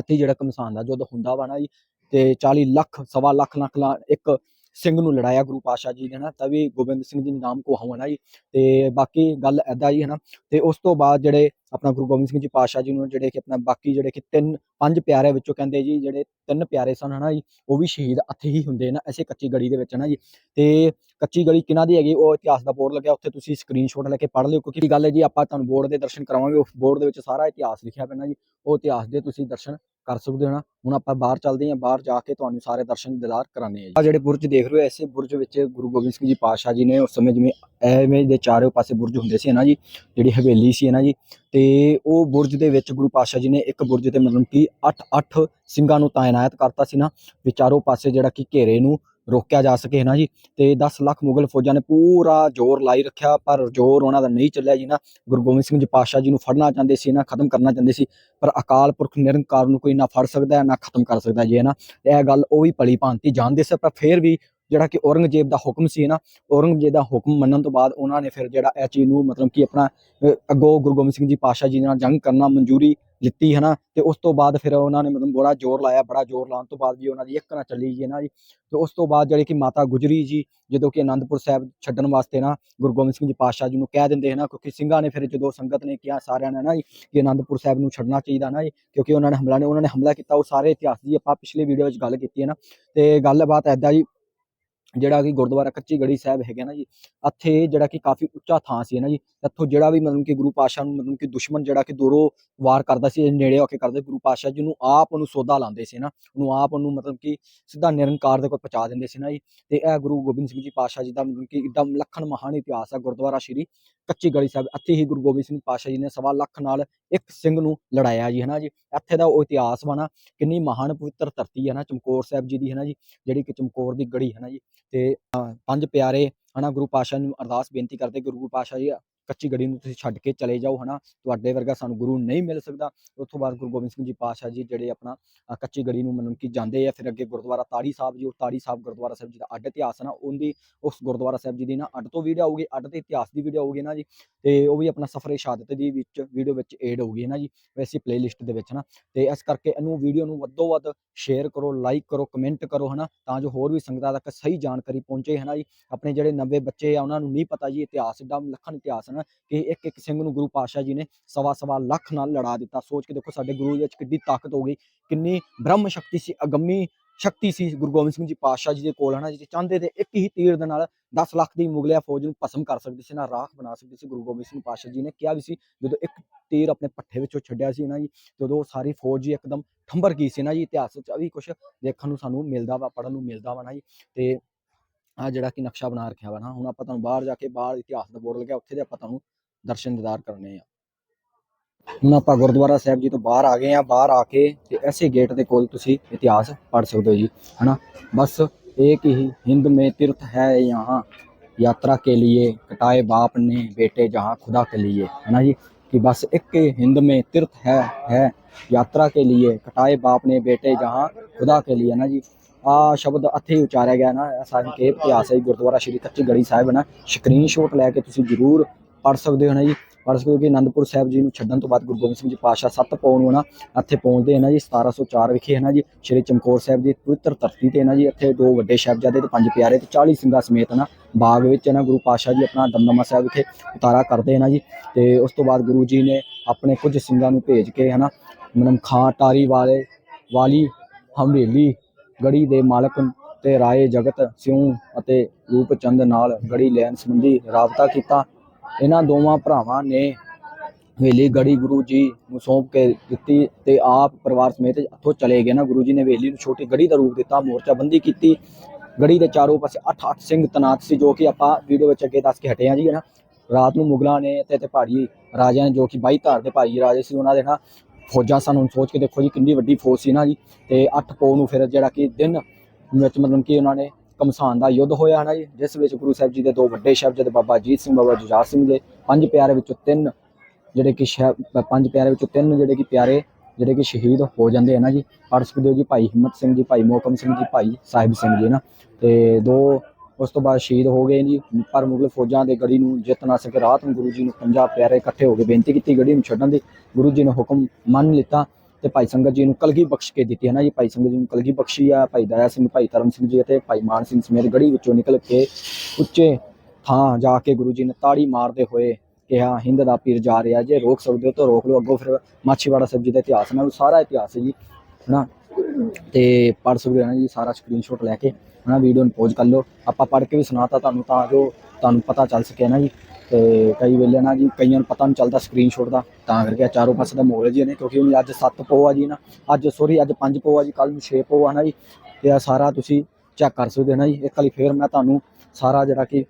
ਅਤੇ ਜਿਹੜਾ ਕਮਸਾਨ ਦਾ ਯੁੱਧ ਹੁੰਦਾ ਵਾ ਨਾ ਜੀ, ਤੇ 40 ਲੱਖ, ਸਵਾ ਲੱਖ ਲੱਖ ਲਾ- ਇੱਕ ਸਿੰਘ ਨੂੰ ਲੜਾਇਆ ਗੁਰੂ ਪਾਤਸ਼ਾਹ ਜੀ ਨੇ ਨਾ ਤਵੀ ਗੋਬਿੰਦ ਸਿੰਘ ਜੀ ਦੇ ਨਾਮ ਕੋ ਹਵਨਾ ਜੀ ਤੇ ਬਾਕੀ ਗੱਲ ਐਦਾਂ ਜੀ ਹਨਾ ਨਾ, ਤੇ ਉਸ ਤੋਂ ਬਾਅਦ ਜਿਹੜੇ ਆਪਣਾ ਗੁਰੂ ਗੋਬਿੰਦ ਸਿੰਘ ਜੀ ਪਾਤਸ਼ਾਹ ਜੀ ਨੂੰ ਜਿਹੜੇ ਕਿ ਆਪਣਾ ਬਾਕੀ ਜਿਹੜੇ ਕਿ ਤਿੰਨ, ਪੰਜ ਪਿਆਰੇ ਵਿੱਚੋਂ ਕਹਿੰਦੇ ਜੀ, ਜਿਹੜੇ ਤਿੰਨ ਪਿਆਰੇ ਸਨ, ਹਨਾ ਜੀ, ਉਹ ਵੀ ਸ਼ਹੀਦ ਇੱਥੇ ਹੀ ਹੁੰਦੇ ਨਾ ਐਸੇ ਕੱਚੀ ਗੜੀ ਦੇ ਵਿੱਚ ਨਾ ਜੀ, ਤੇ ਕੱਚੀ ਗਲੀ ਕਿਹਨਾਂ ਦੀ ਹੈਗੀ, ਉਹ ਇਤਿਹਾਸ ਦਾ ਬੋਰਡ ਲੱਗਿਆ, ਉੱਥੇ ਤੁਸੀਂ ਸਕਰੀਨਸ਼ਾਟ ਲੈ ਕੇ ਪੜ੍ਹ ਲਿਓ, ਕਿਉਂਕਿ ਗੱਲ ਹੈ ਜੀ, ਆਪਾਂ ਤੁਹਾਨੂੰ ਬੋਰਡ ਦੇ ਦਰਸ਼ਨ ਕਰਾਵਾਂਗੇ, ਉਸ ਬੋਰਡ ਦੇ ਵਿੱਚ ਸਾਰਾ ਇਤਿਹਾਸ ਲਿਖਿਆ ਪੈਣਾ ਜੀ, ਉਹ ਇਤਿਹਾਸ ਦੇ ਤੁਸੀਂ ਦਰਸ਼ਨ ਕਰ ਸਕਦੇ ਹੋ ਨਾ। ਹੁਣ ਆਪਾਂ ਬਾਹਰ ਚੱਲਦੇ ਹਾਂ, ਬਾਹਰ ਜਾ ਕੇ ਤੁਹਾਨੂੰ ਸਾਰੇ ਦਰਸ਼ਨ ਦਿਦਾਰ ਕਰਾਣੇ ਆ ਜੀ। ਆ ਜਿਹੜੇ ਬੁਰਜ ਦੇਖ ਰਹੇ ਹੋ ਐਸੇ ਬੁਰਜ ਵਿੱਚ ਗੁਰੂ ਗੋਬਿੰਦ ਸਿੰਘ ਜੀ ਪਾਤਸ਼ਾਹ ਜੀ ਨੇ ਉਸ ਸਮੇਂ ਜਿਵੇਂ ਐਵੇਂ ਦੇ ਚਾਰੇ ਪਾਸੇ ਬੁਰਜ ਹੁੰਦੇ ਸੀ ਨਾ ਜੀ, ਜਿਹੜੀ ਹਵੇਲੀ ਸੀ ਨਾ ਜੀ, ਤੇ ਉਹ ਬੁਰਜ ਦੇ ਵਿੱਚ ਗੁਰੂ ਪਾਤਸ਼ਾਹ ਜੀ ਨੇ ਇੱਕ ਬੁਰਜ ਤੇ ਮਤਲਬ ਕਿ 8-8 ਸਿੰਘਾਂ ਨੂੰ ਤਾਇਨਾਤ ਕਰਤਾ ਸੀ ਨਾ, ਵੀ ਚਾਰੋਂ ਪਾਸੇ ਜਿਹੜਾ ਕਿ ਘੇਰੇ ਨੂੰ ਰੋਕਿਆ ਜਾ ਸਕੇ ਨਾ ਜੀ। ਤੇ 10 ਲੱਖ ਮੁਗਲ ਫੌਜਾਂ ਨੇ ਪੂਰਾ ਜ਼ੋਰ ਲਾਈ ਰੱਖਿਆ, ਪਰ ਜ਼ੋਰ ਉਹਨਾਂ ਦਾ ਨਹੀਂ ਚੱਲਿਆ ਜੀ ਨਾ। ਗੁਰੂ ਗੋਬਿੰਦ ਸਿੰਘ ਜੀ ਪਾਤਸ਼ਾਹ ਜੀ ਨੂੰ ਫੜਨਾ ਚਾਹੁੰਦੇ ਸੀ, ਨਾ ਖਤਮ ਕਰਨਾ ਚਾਹੁੰਦੇ ਸੀ, ਪਰ ਅਕਾਲ ਪੁਰਖ ਨਿਰੰਕਾਰ ਨੂੰ ਕੋਈ ਨਾ ਫੜ ਸਕਦਾ, ਨਾ ਖਤਮ ਕਰ ਸਕਦਾ ਜੀ ਹੈ ਨਾ ਇਹ ਗੱਲ ਉਹ ਵੀ ਭਲੀ ਭਾਂਤੀ ਜਾਣਦੇ ਸੀ, ਪਰ ਫਿਰ ਵੀ ਜਿਹੜਾ ਕਿ ਔਰੰਗਜ਼ੇਬ ਦਾ ਹੁਕਮ ਸੀ ਨਾ ਔਰੰਗਜ਼ੇਬ ਦਾ ਹੁਕਮ ਮੰਨਣ ਤੋਂ ਬਾਅਦ ਉਹਨਾਂ ਨੇ ਫਿਰ ਜਿਹੜਾ ਇਹ ਚੀਜ਼ ਨੂੰ ਮਤਲਬ ਕਿ ਆਪਣਾ ਅਹ, ਅੱਗੋਂ ਗੁਰੂ ਗੋਬਿੰਦ ਸਿੰਘ ਜੀ ਪਾਤਸ਼ਾਹ ਜੀ ਨਾਲ ਜੰਗ ਕਰਨਾ ਮਨਜ਼ੂਰੀ ਲਿੱਤੀ ਹੈ ਨਾ ਤੇ ਉਸ ਤੋਂ ਬਾਅਦ ਫਿਰ ਉਹਨਾਂ ਨੇ ਮਤਲਬ ਬੜਾ ਜ਼ੋਰ ਲਾਇਆ ਬੜਾ ਜ਼ੋਰ ਲਾਉਣ ਤੋਂ ਬਾਅਦ ਵੀ ਉਹਨਾਂ ਦੀ ਇੱਕ ਨਾ ਚੱਲੀ ਜੀ ਨਾ ਜੀ ਤੇ ਉਸ ਤੋਂ ਬਾਅਦ ਜਿਹੜੀ ਕਿ ਮਾਤਾ ਗੁਜਰੀ ਜੀ ਜਦੋਂ ਕਿ ਆਨੰਦਪੁਰ ਸਾਹਿਬ ਛੱਡਣ ਵਾਸਤੇ ਨਾ ਗੁਰੂ ਗੋਬਿੰਦ ਸਿੰਘ ਜੀ ਪਾਤਸ਼ਾਹ ਜੀ ਨੂੰ ਕਹਿ ਦਿੰਦੇ ਹਨ ਕਿਉਂਕਿ ਸਿੰਘਾਂ ਨੇ ਫਿਰ ਜਦੋਂ ਸੰਗਤ ਨੇ ਕਿਹਾ ਸਾਰਿਆਂ ਨੇ ਨਾ ਜੀ ਕਿ ਆਨੰਦਪੁਰ ਸਾਹਿਬ ਨੂੰ ਛੱਡਣਾ ਚਾਹੀਦਾ ਨਾ ਜੀ ਕਿਉਂਕਿ ਉਹਨਾਂ ਨੇ ਹਮਲਾ ਨੇ ਉਹਨਾਂ ਨੇ ਹਮਲਾ ਕੀਤਾ ਉਹ ਸਾਰੇ ਇਤਿਹਾਸ ਦੀ ਆਪਾਂ ਪਿਛਲੇ ਵੀਡੀਓ ਵਿੱਚ ਗੱਲ ਕੀਤੀ ਹੈ ਨਾ ਤੇ ਗੱਲਬਾਤ ਐਦਾਂ ਜੀ ਜਿਹੜਾ ਕਿ ਗੁਰਦੁਆਰਾ ਕੱਚੀ ਗੜੀ ਸਾਹਿਬ ਹੈਗਾ ਨਾ ਜੀ ਇੱਥੇ ਜਿਹੜਾ ਕਿ ਕਾਫੀ ਉੱਚਾ ਥਾਂ ਸੀ ਨਾ ਜੀ ਇੱਥੋਂ ਜਿਹੜਾ ਵੀ ਮਤਲਬ ਕਿ ਗੁਰੂ ਪਾਤਸ਼ਾਹ ਨੂੰ ਮਤਲਬ ਕਿ ਦੁਸ਼ਮਣ ਜਿਹੜਾ ਕਿ ਦੂਰੋਂ ਵਾਰ ਕਰਦਾ ਸੀ ਨੇੜੇ ਹੋ ਕੇ ਕਰਦੇ ਗੁਰੂ ਪਾਤਸ਼ਾਹ ਜੀ ਆਪ ਉਹਨੂੰ ਸੋਧਾ ਲਾਉਂਦੇ ਸੀ ਨਾ ਉਹਨੂੰ ਆਪ ਉਹਨੂੰ ਮਤਲਬ ਕਿ ਸਿੱਧਾ ਨਿਰੰਕਾਰ ਦੇ ਕੋਲ ਪਹੁੰਚਾ ਦਿੰਦੇ ਸੀ ਨਾ ਜੀ। ਤੇ ਇਹ ਗੁਰੂ ਗੋਬਿੰਦ ਸਿੰਘ ਜੀ ਪਾਤਸ਼ਾਹ ਜੀ ਦਾ ਮਤਲਬ ਕਿ ਇੱਕਦਮ ਲੱਖਣ ਮਹਾਨ ਇਤਿਹਾਸ ਹੈ ਗੁਰਦੁਆਰਾ ਸ਼੍ਰੀ ਕੱਚੀ ਗਲੀ ਸਾਹਿਬ। ਇੱਥੇ ਹੀ ਗੁਰੂ ਗੋਬਿੰਦ ਸਿੰਘ ਪਾਤਸ਼ਾਹ ਜੀ ਨੇ ਸਵਾ ਲੱਖ ਨਾਲ ਇੱਕ ਸਿੰਘ ਨੂੰ ਲੜਾਇਆ ਜੀ ਹਨਾ ਜੀ। ਇੱਥੇ ਦਾ ਉਹ ਇਤਿਹਾਸ ਵਾ ਨਾ ਕਿੰਨੀ ਮਹਾਨ ਪਵਿੱਤਰ ਧਰਤੀ ਹੈ ਨਾ ਚਮਕੌਰ ਸਾਹਿਬ ਜੀ ਦੀ ਹੈ ਨਾ ਜੀ ਜਿਹੜੀ ਕਿ ਚਮਕੌਰ ਦੀ ਗੜੀ ਹੈ ਨਾ ਜੀ। ਤੇ ਅਹ, ਪੰਜ ਪਿਆਰੇ ਹਨਾ ਗੁਰੂ ਪਾਤਸ਼ਾਹ ਨੂੰ ਅਰਦਾਸ ਬੇਨਤੀ ਕਰਦੇ ਕਿ ਗੁਰੂ ਪਾਤਸ਼ਾਹ ਜੀ ਕੱਚੀ ਗੜੀ ਨੂੰ ਤੁਸੀਂ ਛੱਡ ਕੇ ਚਲੇ ਜਾਓ, ਹਨਾ। ਤੁਹਾਡੇ ਵਰਗਾ ਸਾਨੂੰ ਗੁਰੂ ਨਹੀਂ ਮਿਲ ਸਕਦਾ। ਉਸ ਤੋਂ ਬਾਅਦ ਗੁਰੂ ਗੋਬਿੰਦ ਸਿੰਘ ਜੀ ਪਾਤਸ਼ਾਹ ਜੀ ਜਿਹੜੇ ਆਪਣਾ ਕੱਚੀ ਗੜੀ ਨੂੰ ਮਤਲਬ ਕਿ ਜਾਂਦੇ ਆ, ਫਿਰ ਅੱਗੇ ਗੁਰਦੁਆਰਾ ਤਾੜੀ ਸਾਹਿਬ ਜੀ, ਉਹ ਤਾੜੀ ਸਾਹਿਬ ਗੁਰਦੁਆਰਾ ਸਾਹਿਬ ਜੀ ਦਾ ਅੱਡ ਇਤਿਹਾਸ ਨਾ, ਉਹਦੀ, ਉਸ ਗੁਰਦੁਆਰਾ ਸਾਹਿਬ ਜੀ ਦੀ ਨਾ ਅੱਡ ਤੋਂ ਵੀਡੀਓ ਆਊਗੀ, ਅੱਡ ਤੇ ਇਤਿਹਾਸ ਦੀ ਵੀਡੀਓ ਆਊਗੀ ਨਾ ਜੀ। ਤੇ ਉਹ ਵੀ ਆਪਣਾ ਸਫਰੇ ਸ਼ਹਾਦਤ ਦੀ ਵਿੱਚ ਵੀਡੀਓ ਵਿੱਚ ਐਡ ਹੋਊਗੀ ਨਾ ਜੀ ਵੈਸੀ ਪਲੇਲਿਸਟ ਦੇ ਵਿੱਚ ਨਾ। ਤੇ ਇਸ ਕਰਕੇ ਇਹਨੂੰ ਵੀਡੀਓ ਨੂੰ ਵੱਧੋ ਵੱਧ ਸ਼ੇਅਰ ਕਰੋ ਲਾਈਕ ਕਰੋ ਕਮੈਂਟ ਕਰੋ, ਹਨਾ, ਤਾਂ ਜੋ ਹੋਰ ਵੀ ਸੰਗਤਾਂ ਤੱਕ ਸਹੀ ਜਾਣਕਾਰੀ ਪਹੁੰਚੇ, ਹਨਾ ਜੀ। ਆਪਣੇ ਜਿਹੜੇ ਨਵੇਂ ਬੱਚੇ ਆ, ਉਹਨਾਂ ਨੂੰ ਨਹੀਂ ਪਤਾ ਜੀ, ਇਤਿਹਾਸ ਦਾ ਲੱਖਾਂ ਇਤਿਹਾਸ ਹੈ ਕਿ ਇੱਕ ਇੱਕ ਸਿੰਘ ਨੂੰ ਗੁਰੂ ਪਾਤਸ਼ਾਹ ਜੀ ਨੇ ਸਵਾ ਸਵਾ ਲੱਖ ਨਾਲ ਲੜਾ ਦਿੱਤਾ। ਸੋਚ ਕੇ ਦੇਖੋ ਸਾਡੇ ਗੁਰੂ ਵਿੱਚ ਕਿੰਨੀ ਤਾਕਤ ਹੋ ਗਈ। ਕਿੰਨੀ ਬ੍ਰਹਮ ਸ਼ਕਤੀ ਸੀ, ਅਗੰਮੀ ਸ਼ਕਤੀ ਸੀ ਗੁਰੂ ਗੋਬਿੰਦ ਸਿੰਘ ਜੀ ਪਾਤਸ਼ਾਹ ਜੀ ਦੇ ਕੋਲ, ਹਨਾ ਜੀ ਚਾਹੁੰਦੇ ਤੇ ਇੱਕ ਹੀ ਤੀਰ ਦੇ ਨਾਲ 10 ਲੱਖ ਦੀ ਮੁਗਲਿਆ ਫੌਜ ਨੂੰ ਭਸਮ ਕਰ ਸਕਦੇ ਸੀ, ਨਾ ਰਾਖ ਬਣਾ ਸਕਦੇ ਸੀ ਗੁਰੂ ਗੋਬਿੰਦ ਸਿੰਘ ਪਾਤਸ਼ਾਹ ਜੀ ਨੇ। ਕਿਹਾ ਵੀ ਸੀ, ਜਦੋਂ ਇੱਕ ਤੀਰ ਆਪਣੇ ਪੱਠੇ ਵਿੱਚੋਂ ਛੱਡਿਆ ਸੀ ਨਾ ਜੀ ਜਦੋਂ ਸਾਰੀ ਫੌਜ ਜੀ ਇੱਕਦਮ ਠੰਬਰ ਗਈ ਸੀ ਨਾ ਜੀ, ਇਤਿਹਾਸ ਵਿੱਚ ਵੀ ਕੁਝ ਦੇਖਣ ਨੂੰ ਸਾਨੂੰ ਮਿਲਦਾ ਵਾ ਪੜਨ ਨੂੰ ਮਿਲਦਾ ਵਾ ਨਾ ਜੀ। ਤੇ ਆ ਜਿਹੜਾ ਕਿ ਨਕਸ਼ਾ ਬਣਾ ਰੱਖਿਆ ਵਾ ਨਾ ਹੁਣ ਆਪਾਂ ਤੁਹਾਨੂੰ ਬਾਹਰ ਜਾ ਕੇ ਬਾਹਰ ਇਤਿਹਾਸ ਦਾ ਬੋਰਡ ਲੱਗਿਆ ਉੱਥੇ ਦੇ ਆਪਾਂ ਤੁਹਾਨੂੰ ਦਰਸ਼ਨ ਦਿਦਾਰ ਕਰਨੇ ਆ ਹੁਣ ਆਪਾਂ ਗੁਰਦੁਆਰਾ ਸਾਹਿਬ ਜੀ ਤੋਂ ਬਾਹਰ ਆ ਗਏ ਆ ਬਾਹਰ ਆ ਕੇ ਤੇ ਐਸੇ ਗੇਟ ਦੇ ਕੋਲ ਤੁਸੀਂ ਇਤਿਹਾਸ ਪੜ ਸਕਦੇ ਹੋ ਜੀ ਹਨਾ ਬਸ एक ही हिंद में तीर्थ है यहाँ यात्रा के लिए कटाए बाप ने बेटे जहाँ खुदा के लिए है ना जी कि बस एक हिंद में तीर्थ है है यात्रा के लिए कटाए बाप ने बेटे जहाँ खुदा के लिए ना जी ਆ ਸ਼ਬਦ ਇੱਥੇ ਹੀ ਉਚਾਰਿਆ ਗਿਆ ਨਾ, ਇਹ ਇਤਿਹਾਸ ਹੈ ਗੁਰਦੁਆਰਾ ਸ਼੍ਰੀ ਕੱਚੀ ਗੜੀ ਸਾਹਿਬ ਹੈ ਨਾ। ਸਕਰੀਨਸ਼ਾਟ ਲੈ ਕੇ ਤੁਸੀਂ ਜ਼ਰੂਰ ਪੜ ਸਕਦੇ ਹੋ ਨਾ ਜੀ। ਪੜ ਸਕਦੇ ਹੋ ਕਿ ਅਨੰਦਪੁਰ ਸਾਹਿਬ ਜੀ ਨੂੰ ਛੱਡਣ ਤੋਂ ਬਾਅਦ ਗੁਰੂ ਗੋਬਿੰਦ ਸਿੰਘ ਜੀ ਪਾਤਸ਼ਾਹ ਸੱਤ ਪੌਣ ਨੂੰ ਨਾ ਇੱਥੇ ਪਹੁੰਚਦੇ ਹਨ ਜੀ 1704 ਵਿਖੇ ਹੈ ਨਾ ਜੀ, ਸ਼੍ਰੀ ਚਮਕੌਰ ਸਾਹਿਬ ਦੀ ਪਵਿੱਤਰ ਧਰਤੀ ਤੇ ਨਾ ਜੀ, ਇੱਥੇ ਦੋ ਵੱਡੇ ਸਾਹਿਬਜ਼ਾਦੇ ਤੇ ਪੰਜ ਪਿਆਰੇ ਤੇ 40 ਸਿੰਘਾਂ ਸਮੇਤ ਨਾ, ਬਾਗ ਵਿੱਚ ਨਾ ਗੁਰੂ ਪਾਤਸ਼ਾਹ ਜੀ ਆਪਣਾ ਦਮਦਮਾ ਸਾਹਿਬ ਵਿਖੇ ਉਤਾਰਾ ਕਰਦੇ ਹਨ ਜੀ। ਤੇ ਉਸ ਤੋਂ ਬਾਅਦ ਗੁਰੂ ਜੀ ਨੇ ਆਪਣੇ ਕੁਝ ਸਿੰਘਾਂ ਨੂੰ ਭੇਜ ਕੇ ਹਨਾ ਮਨਮ ਖਾਂ ਟਾਰੀ ਵਾਲੇ, ਵਾਲੀ ਹਵੇਲੀ ਗੜੀ ਦੇ ਮਾਲਕ ਤੇ ਰਾਏ ਜਗਤ ਸਿਉ ਅਤੇ ਰੂਪ ਚੰਦ ਨਾਲ ਗੜੀ ਲੈਣ ਸੰਬੰਧੀ ਰਾਬਤਾ ਕੀਤਾ। ਇਹਨਾਂ ਦੋਵਾਂ ਭਰਾਵਾਂ ਨੇ ਹਵੇਲੀ ਗੜੀ ਗੁਰੂ ਜੀ ਨੂੰ ਸੌਂਪ ਕੇ ਦਿੱਤੀ ਤੇ ਆਪ ਪਰਿਵਾਰ ਸਮੇਤ ਇੱਥੋਂ ਚਲੇ ਗਏ। ਨਾ ਗੁਰੂ ਜੀ ਨੇ ਹਵੇਲੀ ਨੂੰ ਛੋਟੀ ਗੜੀ ਦਾ ਰੂਪ ਦਿੱਤਾ, ਮੋਰਚਾਬੰਦੀ ਕੀਤੀ। ਗੜੀ ਦੇ ਚਾਰੋਂ ਪਾਸੇ 8-8 ਸਿੰਘ ਤਨਾਤ ਸੀ ਜੋ ਕਿ ਆਪਾਂ ਵੀਡੀਓ ਵਿੱਚ ਅੱਗੇ ਦੱਸ ਕੇ ਹਟੇ ਆ ਜੀ, ਹੈ ਨਾ। ਰਾਤ ਨੂੰ ਮੁਗਲਾਂ ਨੇ ਤੇ ਤੇ ਪਹਾੜੀ ਰਾਜਿਆਂ ਨੇ ਜੋ ਕਿ ਬਾਈ ਧਾਰ ਦੇ ਭਾਈ ਰਾਜੇ ਸੀ, ਉਹਨਾਂ ਦੇ ਨਾ ਫੌਜਾਂ ਸਾਨੂੰ ਸੋਚ ਕੇ ਦੇਖੋ ਜੀ, ਕਿੰਨੀ ਵੱਡੀ ਫੌਜ ਸੀ ਨਾ ਜੀ। ਤੇ 8 ਪੋ ਨੂੰ ਫਿਰ ਜਿਹੜਾ ਕਿ ਦਿਨ ਵਿੱਚ ਮਤਲਬ ਕਿ ਉਹਨਾਂ ਨੇ ਕਮਸਾਨ ਦਾ ਯੁੱਧ ਹੋਇਆ ਨਾ ਜੀ, ਜਿਸ ਵਿੱਚ ਗੁਰੂ ਸਾਹਿਬ ਜੀ ਦੇ ਦੋ ਵੱਡੇ ਸ਼ਬਦ, ਬਾਬਾ ਅਜੀਤ ਸਿੰਘ, ਬਾਬਾ ਜੁਝਾਰ ਸਿੰਘ ਦੇ ਪੰਜ ਪਿਆਰੇ ਵਿੱਚੋਂ ਤਿੰਨ ਜਿਹੜੇ ਕਿ ਸ਼ਹਿ- ਪੰਜ ਪਿਆਰੇ ਵਿੱਚੋਂ ਤਿੰਨ ਜਿਹੜੇ ਕਿ ਪਿਆਰੇ ਜਿਹੜੇ ਕਿ ਸ਼ਹੀਦ ਹੋ ਜਾਂਦੇ ਹਨ ਨਾ ਜੀ। ਪੜ੍ਹ ਸਕਦੇ ਜੀ, ਭਾਈ ਹਿੰਮਤ ਸਿੰਘ ਜੀ, ਭਾਈ ਮੋਹਕਮ ਸਿੰਘ ਜੀ, ਭਾਈ ਸਾਹਿਬ ਸਿੰਘ ਜੀ ਨਾ। ਤੇ ਦੋ ਉਸ ਤੋਂ ਬਾਅਦ ਸ਼ਹੀਦ ਹੋ ਗਏ ਜੀ ਪਰ ਮੁਗਲ ਫੌਜਾਂ ਦੇ ਗੜੀ ਨੂੰ ਜਿੱਤ ਨਾ ਸਕੇ। ਰਾਤ ਨੂੰ ਗੁਰੂ ਜੀ ਨੂੰ ਪੰਜਾਬ ਪਿਆਰੇ ਇਕੱਠੇ ਹੋ ਕੇ ਬੇਨਤੀ ਕੀਤੀ, ਗੜੀ ਨੂੰ ਛੱਡਣ ਦੀ। ਗੁਰੂ ਜੀ ਨੇ ਹੁਕਮ ਮੰਨ ਲਿੱਤਾ ਤੇ ਭਾਈ ਸੰਗਤ ਜੀ ਨੂੰ ਕਲਗੀ ਬਖਸ਼ ਕੇ ਦਿੱਤੀ, ਹੈ ਨਾ ਜੀ? ਭਾਈ ਸੰਗਤ ਜੀ ਨੂੰ ਕਲਗੀ ਬਖਸ਼ੀ ਆ, ਭਾਈ ਦਇਆ ਸਿੰਘ, ਭਾਈ ਧਰਮ ਸਿੰਘ ਜੀ ਅਤੇ ਭਾਈ ਮਾਨ ਸਿੰਘ ਸਮੇਤ ਗੜੀ ਵਿੱਚੋਂ ਨਿਕਲ ਕੇ ਉੱਚੇ ਥਾਂ ਜਾ ਕੇ ਗੁਰੂ ਜੀ ਨੇ ਤਾੜੀ ਮਾਰਦੇ ਹੋਏ ਕਿਹਾ, ਹਿੰਦ ਦਾ ਪੀਰ ਜਾ ਰਿਹਾ ਜੇ, ਰੋਕ ਸਕਦੇ ਹੋ ਤਾਂ ਰੋਕ ਲਓ। ਅੱਗੋਂ ਫਿਰ ਮਾਛੀਵਾੜਾ ਸਾਹਿਬ ਜੀ ਦਾ ਇਤਿਹਾਸ ਨਾਲ ਸਾਰਾ ਇਤਿਹਾਸ ਹੈ ਜੀ ਹਨਾ ਤੇ ਪੜ ਸਕਦੇ ਹੋ ਨਾ ਜੀ, ਸਾਰਾ ਸਕਰੀਨਸ਼ਾਟ ਲੈ ਕੇ। ਹਨਾ ਵੀਡੀਓ ਨੂੰ ਪੋਜ਼ ਕਰ ਲਓ। ਆਪਾਂ ਪੜ੍ਹ ਕੇ ਵੀ ਸੁਣਾਤਾ ਤੁਹਾਨੂੰ ਤਾਂ ਜੋ ਤੁਹਾਨੂੰ ਪਤਾ ਚੱਲ ਸਕੇ ਨਾ ਜੀ। ਤੇ ਕਈ ਵੇਲੇ ਨਾ ਜੀ ਕਈਆਂ ਨੂੰ ਪਤਾ ਨਹੀਂ ਚੱਲਦਾ ਸਕਰੀਨਸ਼ਾਟ ਦਾ। ਤਾਂ ਕਰਕੇ ਚਾਰੋਂ ਪਾਸੇ ਦਾ ਮੋਲ ਜੀ ਨੇ ਕਿਉਂਕਿ ਹੁਣ ਅੱਜ 7 ਪੋ ਆ ਜੀ ਨਾ। ਅੱਜ ਸੋਰੀ ਅੱਜ 5 ਪੋ ਆ ਜੀ ਕੱਲ ਨੂੰ 6 ਪੋ ਆ ਨਾ ਜੀ। ਤੇ ਆ ਸਾਰਾ ਤੁਸੀਂ ਚੈੱਕ ਕਰ ਸਕਦੇ ਹੋ ਨਾ ਜੀ। ਇੱਕ ਵਾਰੀ ਫੇਰ ਮੈਂ ਤੁਹਾਨੂੰ ਸਾਰਾ ਜਿਹੜਾ ਕਿ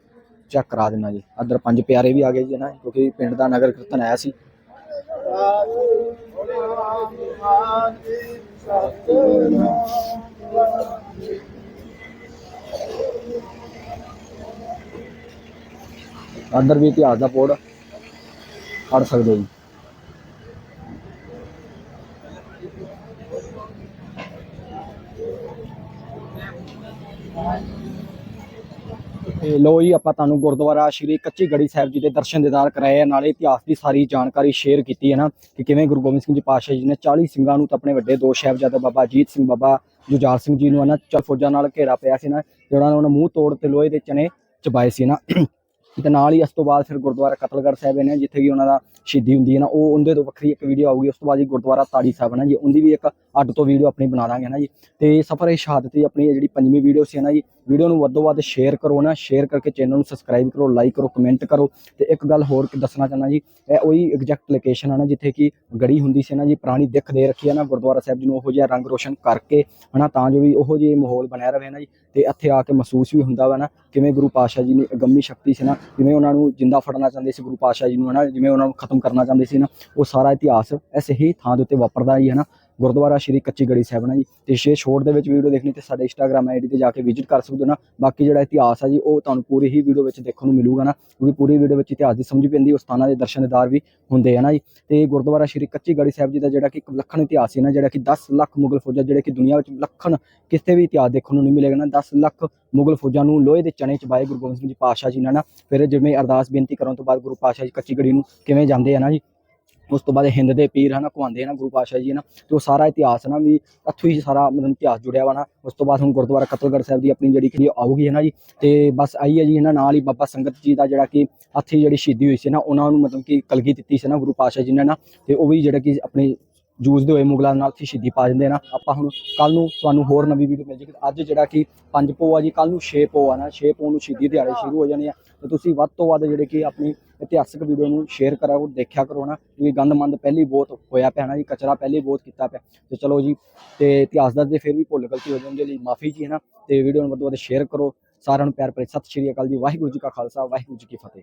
ਚੈੱਕ ਕਰਾ ਦੇਣਾ ਜੀ। ਇੱਧਰ ਪੰਜ ਪਿਆਰੇ ਵੀ ਆ ਗਏ ਜੀ ਨਾ, ਕਿਉਂਕਿ ਪਿੰਡ ਦਾ ਨਗਰ ਕੀਰਤਨ ਆਇਆ ਸੀ। ਅੰਦਰ ਵੀ ਇਤਿਹਾਸ ਦਾ ਬੋਰਡ ਪੜ ਸਕਦੇ ਹੋ ਤੇ ਲੋ ਜੀ, ਆਪਾਂ ਤੁਹਾਨੂੰ ਗੁਰਦੁਆਰਾ ਸ਼੍ਰੀ ਕੱਚੀ ਗੜੀ ਸਾਹਿਬ ਜੀ ਦੇ ਦਰਸ਼ਨ ਦਿਦਾਰ ਕਰਾਏ ਆ। ਨਾਲੇ ਇਤਿਹਾਸ ਦੀ ਸਾਰੀ ਜਾਣਕਾਰੀ ਸ਼ੇਅਰ ਕੀਤੀ ਹੈ ਨਾ ਕਿ ਕਿਵੇਂ ਗੁਰੂ ਗੋਬਿੰਦ ਸਿੰਘ ਜੀ ਪਾਤਸ਼ਾਹ ਜੀ ਨੇ 40 ਸਿੰਘਾਂ ਨੂੰ ਤਾਂ ਆਪਣੇ ਵੱਡੇ ਦੋ ਸਾਹਿਬਜ਼ਾਦੇ ਬਾਬਾ ਅਜੀਤ ਸਿੰਘ ਬਾਬਾ ਜੁਝਾਰ ਸਿੰਘ ਜੀ ਨੂੰ ਇਹਨਾਂ ਚਲ ਫੌਜਾਂ ਨਾਲ ਘੇਰਾ ਪਿਆ ਸੀ ਨਾ ਜਿਹੜਾ ਉਹਨਾਂ ਮੂੰਹ ਤੋੜ ਤੇ ਲੋਹੇ ਦੇ ਚਨੇ ਚਬਾਏ ਸੀ ਨਾ। ਤੇ ਨਾਲ ਹੀ ਇਸ ਤੋਂ ਬਾਅਦ ਫਿਰ ਗੁਰਦੁਆਰਾ ਕਤਲਗੜ੍ਹ ਸਾਹਿਬ ਨੇ ਜਿੱਥੇ ਕਿ ਉਹਨਾਂ ਦਾ ਸ਼ਹੀਦੀ ਹੁੰਦੀ ਹੈ ਨਾ, ਉਹ ਉਹਦੇ ਤੋਂ ਵੱਖਰੀ ਇੱਕ ਵੀਡੀਓ ਆਊਗੀ, ਉਸ ਤੋਂ ਬਾਅਦ ਜੀ ਗੁਰਦੁਆਰਾ ਤਾੜੀ ਸਾਹਿਬ ਨਾ, ਜੀ, ਉਹਦੀ ਵੀ ਇੱਕ ਅੱਡ ਤੋਂ ਵੀਡੀਓ ਆਪਣੀ ਬਣਾ ਦਾਂਗੇ ਨਾ ਜੀ। ਤੇ ਸਫਰ ਇਹ ਸ਼ਹਾਦਤ ਦੀ ਆਪਣੀ ਜਿਹੜੀ ਪੰਜਵੀਂ ਵੀਡੀਓ ਸੀ ਨਾ ਜੀ, ਵੀਡੀਓ ਨੂੰ ਵੱਧੋ ਵੱਧ ਸ਼ੇਅਰ ਕਰੋ ਨਾ ਸ਼ੇਅਰ ਕਰਕੇ ਚੈਨਲ ਨੂੰ ਸਬਸਕ੍ਰਾਈਬ ਕਰੋ ਲਾਈਕ ਕਰੋ ਕਮੈਂਟ ਕਰੋ। ਤੇ ਇੱਕ ਗੱਲ ਹੋਰ ਕਿ ਦੱਸਣਾ ਚਾਹੁੰਦਾ ਜੀ, ਇਹ ਉਹੀ ਐਗਜ਼ੈਕਟ ਲੋਕੇਸ਼ਨ ਆ ਨਾ ਜਿੱਥੇ ਕਿ ਗੜੀ ਹੁੰਦੀ ਸੀ ਨਾ ਜੀ, ਪੁਰਾਣੀ ਦਿੱਖ ਦੇ ਰੱਖੀ ਆ ਨਾ ਗੁਰਦੁਆਰਾ ਸਾਹਿਬ ਜੀ ਨੂੰ ਉਹੋ ਜਿਹਾ ਰੰਗ ਰੋਸ਼ਨ ਕਰਕੇ ਹਨਾ, ਤਾਂ ਜੋ ਵੀ ਉਹੋ ਜਿਹੇ ਮਾਹੌਲ ਬਣਿਆ ਰਵੇ ਨਾ ਜੀ। ਤੇ ਇੱਥੇ ਆ ਕੇ ਮਹਿਸੂਸ ਵੀ ਹੁੰਦਾ ਵਾ ਨਾ, ਕਿਵੇਂ ਗੁਰੂ ਪਾਤਸ਼ਾਹ ਜੀ ਨੇ ਅਗੰਮੀ ਸ਼ਕਤੀ ਸੀ ਨਾ, ਜਿਵੇਂ ਉਹਨਾਂ ਨੂੰ ਜਿੰਦਾ ਫੜਨਾ ਚਾਹੁੰਦੇ ਸੀ ਗੁਰੂ ਪਾਤਸ਼ਾਹ ਜੀ ਨੂੰ ਹਨਾ, ਜਿਵੇਂ ਉਹਨਾਂ ਨੂੰ ਖਤਮ ਕਰਨਾ ਚਾਹੁੰਦੇ ਸੀ ਨਾ, ਉਹ ਸਾਰਾ ਇਤਿਹਾਸ ਐਸੇ ਹੀ ਥਾਂ ਦੇ ਉੱਤੇ ਵਾਪਰਦਾ ਹੀ ਹੈ ਨਾ ਗੁਰਦੁਆਰਾ ਸ਼੍ਰੀ ਕੱਚੀ ਗੜੀ ਸਾਹਿਬ ਨਾ ਜੀ। ਤੇ ਸ਼ੇ ਛੋੜ ਦੇ ਵਿੱਚ ਵੀਡੀਓ ਦੇਖਣੀ ਤੇ ਸਾਡੇ ਇੰਸਟਾਗ੍ਰam ਆਈਡੀ ਤੇ ਜਾ ਕੇ ਵਿਜ਼ਿਟ ਕਰ ਸਕਦੇ ਹੋ ਨਾ। ਬਾਕੀ ਜਿਹੜਾ ਇਤਿਹਾਸ ਆ ਜੀ, ਉਹ ਤੁਹਾਨੂੰ ਪੂਰੀ ਹੀ ਵੀਡੀਓ ਵਿੱਚ ਦੇਖਣ ਨੂੰ ਮਿਲੂਗਾ ਨਾ। ਕਿਉਂਕਿ ਪੂਰੀ ਵੀਡੀਓ ਵਿੱਚ ਇਤਿਹਾਸ ਦੀ ਸਮਝ ਪੈਂਦੀ ਉਸ ਸਥਾਨਾਂ ਦੇ ਦਰਸ਼ਨਦਾਰ ਵੀ ਹੁੰਦੇ ਆ ਨਾ ਜੀ। ਤੇ ਗੁਰਦੁਆਰਾ ਸ਼੍ਰੀ ਕੱਚੀ ਗੜੀ ਸਾਹਿਬ ਜੀ ਦਾ ਜਿਹੜਾ ਕਿ ਇੱਕ ਵਿਲੱਖਣ ਇਤਿਹਾਸ ਹੈ ਨਾ, ਜਿਹੜਾ ਕਿ 10 ਲੱਖ ਮੁਗਲ ਫੌਜਾਂ, ਜਿਹੜੇ ਕਿ ਦੁਨੀਆ ਵਿੱਚ ਵਿਲੱਖਣ ਕਿਸੇ ਵੀ ਇਤਿਹਾਸ ਦੇਖਣ ਨੂੰ ਨਹੀਂ ਮਿਲੇਗਾ ਨਾ। 10 ਲੱਖ ਮੁਗਲ ਫੌਜਾਂ ਨੂੰ ਲੋਹੇ ਦੇ ਚਣੇ 'ਚ ਚਬਾਏ ਗੁਰੂ ਗੋਬਿੰਦ ਸਿੰਘ ਜੀ ਪਾਤਸ਼ਾਹ ਜੀ ਨੇ ਨਾ। ਫਿਰ ਜਿਵੇਂ ਅਰਦਾਸ ਬੇਨਤੀ ਕਰਨ ਤੋਂ ਬਾਅਦ ਗੁਰੂ ਪਾਤਸ਼ਾਹ ਜੀ ਕੱਚੀ ਗੜੀ ਨੂੰ ਕਿਵੇਂ ਜਾਂਦੇ ਆ ਨਾ ਜੀ। ਉਸ ਤੋਂ ਬਾਅਦ ਹਿੰਦ ਦੇ ਪੀਰ ਹਨਾ, ਘੁਮਾਉਂਦੇ ਆ ਨਾ ਗੁਰੂ ਪਾਤਸ਼ਾਹ ਜੀ ਹਨਾ, ਤੇ ਉਹ ਸਾਰਾ ਇਤਿਹਾਸ ਨਾ ਵੀ ਇੱਥੋਂ ਹੀ ਸਾਰਾ ਮਤਲਬ ਇਤਿਹਾਸ ਜੁੜਿਆ ਵਾ ਨਾ। ਉਸ ਤੋਂ ਬਾਅਦ ਹੁਣ ਗੁਰਦੁਆਰਾ ਕਤਲਗੜ੍ਹ ਸਾਹਿਬ ਦੀ ਆਪਣੀ ਜਿਹੜੀ ਕਿ ਆਊਗੀ ਹੈ ਨਾ ਜੀ, ਤੇ ਬਸ ਆਈ ਹੈ ਜੀ, ਇਹਨਾਂ ਨਾਲ ਹੀ ਬਾਬਾ ਸੰਗਤ ਜੀ ਦਾ ਜਿਹੜਾ ਕਿ ਹੱਥੀ ਜਿਹੜੀ ਸ਼ਹੀਦੀ ਹੋਈ ਸੀ ਨਾ, ਉਹਨਾਂ ਨੂੰ ਮਤਲਬ ਕਿ ਕਲਗੀ ਦਿੱਤੀ ਸੀ ਨਾ ਗੁਰੂ ਪਾਤਸ਼ਾਹ ਜੀ ਨੇ ਨਾ, ਤੇ ਉਹ ਵੀ ਜਿਹੜਾ ਕਿ ਆਪਣੇ ਜੂਝਦੇ ਹੋਏ ਮੁਗਲਾਂ ਨਾਲ ਸੀ ਸ਼ਹੀਦੀ ਪਾ ਜਾਂਦੇ ਨਾ। ਆਪਾਂ ਹੁਣ ਕੱਲ ਨੂੰ ਤੁਹਾਨੂੰ ਹੋਰ ਨਵੀਂ ਵੀਡੀਓ ਮਿਲ ਜੇਗੀ। ਅੱਜ ਜਿਹੜਾ ਕਿ ਪੰਜ ਪੋ ਆ ਜੀ ਕੱਲ ਨੂੰ 6 ਪੋ ਆ ਨਾ। 6 ਪੋ ਨੂੰ ਸ਼ਹੀਦੀ ਦਿਹਾੜੇ ਸ਼ੁਰੂ ਹੋ ਜਾਣੇ ਆ। ਤੇ ਤੁਸੀਂ ਵੱਧ ਤੋਂ ਵੱਧ ਜਿਹੜੇ ਕਿ ਆਪਣੀ ਇਤਿਹਾਸਕ ਵੀਡੀਓ ਨੂੰ ਸ਼ੇਅਰ ਕਰਾਓ, ਦੇਖਿਆ ਕਰੋ ਨਾ। ਕਿਉਂਕਿ ਗੰਦਮੰਦ ਪਹਿਲੀ ਬਹੁਤ ਹੋਇਆ ਪਿਆ ਨਾ ਜੀ, ਕਚਰਾ ਪਹਿਲੀ ਬਹੁਤ ਕੀਤਾ ਪਿਆ। ਤੇ ਚਲੋ ਜੀ, ਤੇ ਇਤਿਹਾਸ ਦਾ ਜੇ ਫਿਰ ਵੀ ਭੁੱਲ ਗਲਤੀ ਹੋ ਜਾਂਦੀ ਹੈ ਲਈ ਮਾਫੀ ਜੀ ਹੈ ਨਾ। ਤੇ ਵੀਡੀਓ ਨੂੰ ਵੱਧ ਤੋਂ ਵੱਧ ਸ਼ੇਅਰ ਕਰੋ। ਸਾਰਿਆਂ ਨੂੰ ਪਿਆਰ ਭਰੀ ਸਤਿ ਸ਼੍ਰੀ ਅਕਾਲ ਜੀ। ਵਾਹਿਗੁਰੂ ਜੀ ਕਾ ਖਾਲਸਾ, ਵਾਹਿਗੁਰੂ ਜੀ ਕੀ ਫਤਿਹ।